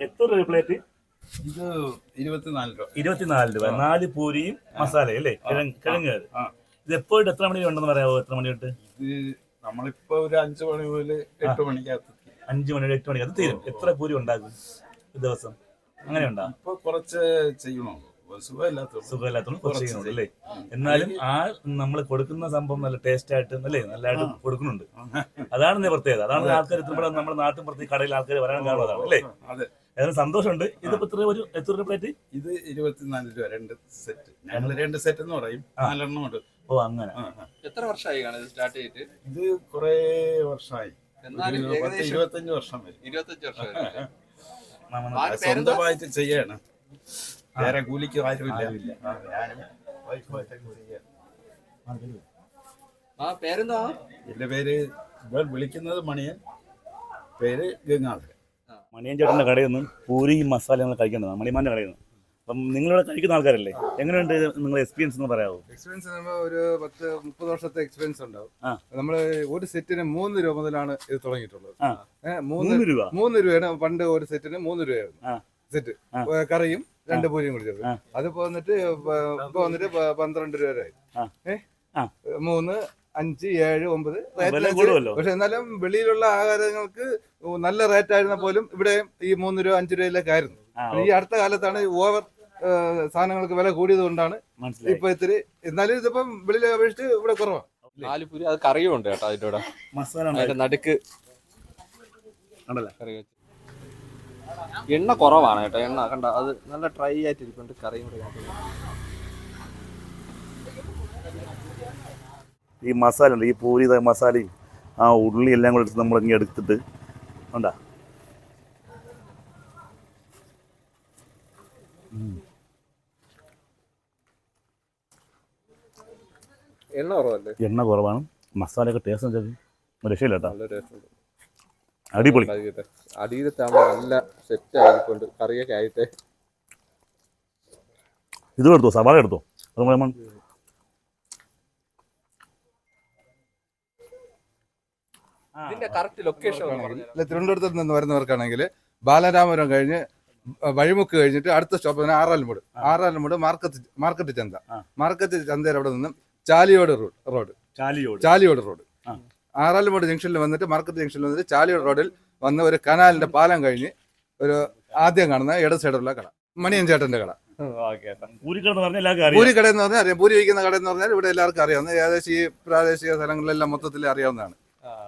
എത്ര രൂപ പ്ലേറ്റ് ഇത് ഇരുപത്തിനാല് രൂപ. ഇരുപത്തിനാല് രൂപ. നാല് പൂരിയും മസാല അല്ലേ? കിഴങ്ങ് കിഴങ്ങ് ഇത് എപ്പോഴും എത്ര മണി ഉണ്ടെന്ന് പറയാമോ എത്ര മണി തൊട്ട്? ഇത് നമ്മളിപ്പോ ഒരു അഞ്ചു മണി മുതൽ എട്ട് മണിക്കകത്ത് അഞ്ചു മണി എട്ട് മണിക്കകത്ത് അത് തീരും എത്ര പൂരി ഉണ്ടാകും ഒരു ദിവസം? അങ്ങനെ ഉണ്ടാകും ഇപ്പൊ കുറച്ച് ചെയ്യണോ? സുഖമില്ലാത്ത സുഖമില്ലാത്തതുകൊണ്ട് കുറച്ച് ചെയ്യുന്നുണ്ട് അല്ലേ? എന്നാലും ആ നമ്മൾ കൊടുക്കുന്ന സംഭവം നല്ല ടേസ്റ്റ് ആയിട്ട് അല്ലേ? നല്ലതായിട്ട് കൊടുക്കുന്നുണ്ട്. അതാണ് പ്രത്യേകത. അതാണ് ആൾക്കാർ എത്തുമ്പോൾ നമ്മുടെ നാട്ടിൻ പുറത്ത് ഈ കടയിൽ ആൾക്കാർ വരാൻ കാണുന്നതാണ് അല്ലേ? അതെ. അതിന് സന്തോഷമുണ്ട്. ഇതിപ്പോ ഇത്ര ഒരു എത്ര രൂപ പ്ലേറ്റ് ഇത് ഇരുപത്തിനാല് രൂപ രണ്ട് സെറ്റ് ഞങ്ങൾ രണ്ട് സെറ്റ് എന്ന് പറയും. നാലെണ്ണം ഉണ്ട്. ഓ അങ്ങനെ. എത്ര വർഷമായി കാണും ഇത് സ്റ്റാർട്ട് ചെയ്തിട്ട്? ഇത് കുറെ വർഷമായി. ഇരുപത്തഞ്ച് വർഷം വരും. ഇരുപത്തഞ്ച് വർഷം? സ്വന്തമായിട്ട് ചെയ്യാണ്. വേറെ കൂലിക്ക് ആരുമില്ല. പേരെന്താ? എന്റെ പേര് വിളിക്കുന്നത് മണിയൻ. പേര് ഗംഗാധരൻ. മണിയൻ ചേട്ടന്റെ കടയിൽ നിന്ന് പൂരിയും മസാല നമ്മൾ കഴിക്കേണ്ടതാണ് മണിമാന്റെ കടയിൽ നിന്ന്. അപ്പം നിങ്ങളിവിടെ കഴിക്കുന്ന ആൾക്കാരല്ലേ? എങ്ങനെയുണ്ട് നിങ്ങളുടെ എക്സ്പീരിയൻസ് എന്ന് പറയാമോ എക്സ്പീരിയൻസ് ഒരു പത്ത് മുപ്പത് വർഷത്തെ എക്സ്പീരിയൻസ് ഉണ്ടാവും. ആ. നമ്മൾ ഒരു സെറ്റിന് മൂന്ന് രൂപ മുതലാണ് ഇത് തുടങ്ങിയിട്ടുള്ളത്. മൂന്ന് രൂപ? മൂന്ന് രൂപയാണ്. പണ്ട് ഒരു സെറ്റിന് മൂന്ന് രൂപയായിരുന്നു. സെറ്റ്. കറിയും രണ്ട് പൂരിയും കൂടി അത് പോന്നിട്ട് അതിപ്പോ വന്നിട്ട് ഇപ്പൊ വന്നിട്ട് പ- പന്ത്രണ്ട് രൂപ വരെ. മൂന്ന് അഞ്ച് ഏഴ് ഒമ്പത്. പക്ഷെ എന്നാലും വെളിയിലുള്ള ആഹാരങ്ങൾക്ക് നല്ല റേറ്റ് ആയിരുന്ന പോലും ഇവിടെ ഈ മൂന്ന് രൂപ അഞ്ച് രൂപയിലൊക്കെ ആയിരുന്നു. ഈ അടുത്ത കാലത്താണ് ഓവർ സാധനങ്ങൾക്ക് വില കൂടിയത് കൊണ്ടാണ് മനസ്സിലായി. ഇപ്പൊ ഇത്തിരി എന്നാലും ഇതിപ്പം വെളിയിലെ അപേക്ഷിച്ച് ഇവിടെ കുറവാണ് നാലുപുരി അത് കറിയും ഉണ്ട് കേട്ടോ അതിന്റെ കൂടെ. മസാല അതിന്റെ നടുക്ക്. ഉണ്ടല്ലേ? കറി വെച്ച്. എണ്ണ കുറവാണ് കേട്ടോ എണ്ണ. കണ്ട അത് നല്ല ഡ്രൈ ആയിട്ട് ഇരിപ്പുണ്ട് കറിയും കൂടെ ഈ മസാല ഉണ്ട് ഈ പൂരി ഇതാ മസാലയും ആ ഉള്ളി എല്ലാം കൂടെ എടുത്ത് നമ്മൾ ഇങ്ങനെ എടുത്തിട്ട് ഉണ്ടാ എണ്ണ കുറവല്ലേ? എണ്ണ കുറവാണ്. മസാലയൊക്കെ ടേസ്റ്റ് രക്ഷയില്ല കേട്ടോ. അടിപൊളി. അടിയിലത്താകുമ്പോൾ നല്ല സെറ്റ് ആയിക്കൊണ്ട് കറിയൊക്കെ ആയിട്ട്. ഇത് എടുത്തോ? സവാള എടുത്തോ? അത് നമ്മൾ തിരുവനന്തപുരത്ത് നിന്ന് വരുന്നവർക്കാണെങ്കിൽ ബാലരാമപുരം കഴിഞ്ഞ് വഴിമുക്ക് കഴിഞ്ഞിട്ട് അടുത്ത സ്റ്റോപ്പ് തന്നെ ആറാലുംമൂട്. ആറാലുമൂട് മാർക്കറ്റ് മാർക്കറ്റ് ചന്ത. മാർക്കറ്റ് ചന്തയുടെ അവിടെ നിന്നും Chaliyode road road. Chaliyode. Chaliyode road. Aralumoodu ജംഗ്ഷനിൽ വന്നിട്ട് മാർക്കറ്റ് ജംഗ്ഷനിൽ വന്നിട്ട് ചാലിയോട് റോഡിൽ വന്ന ഒരു കനാലിന്റെ പാലം കഴിഞ്ഞ് ഒരു ആദ്യം കാണുന്ന ഇട സൈഡുള്ള കട മണിയൻ ചേട്ടന്റെ കട പൂരിക്കട എന്ന് പറഞ്ഞാൽ അറിയാം. പൂരി വയ്ക്കുന്ന കട എന്ന് പറഞ്ഞാൽ ഇവിടെ എല്ലാവർക്കും അറിയാവുന്ന ഏകദേശം ഈ പ്രാദേശിക സ്ഥലങ്ങളിലെല്ലാം മൊത്തത്തിൽ അറിയാവുന്നതാണ്.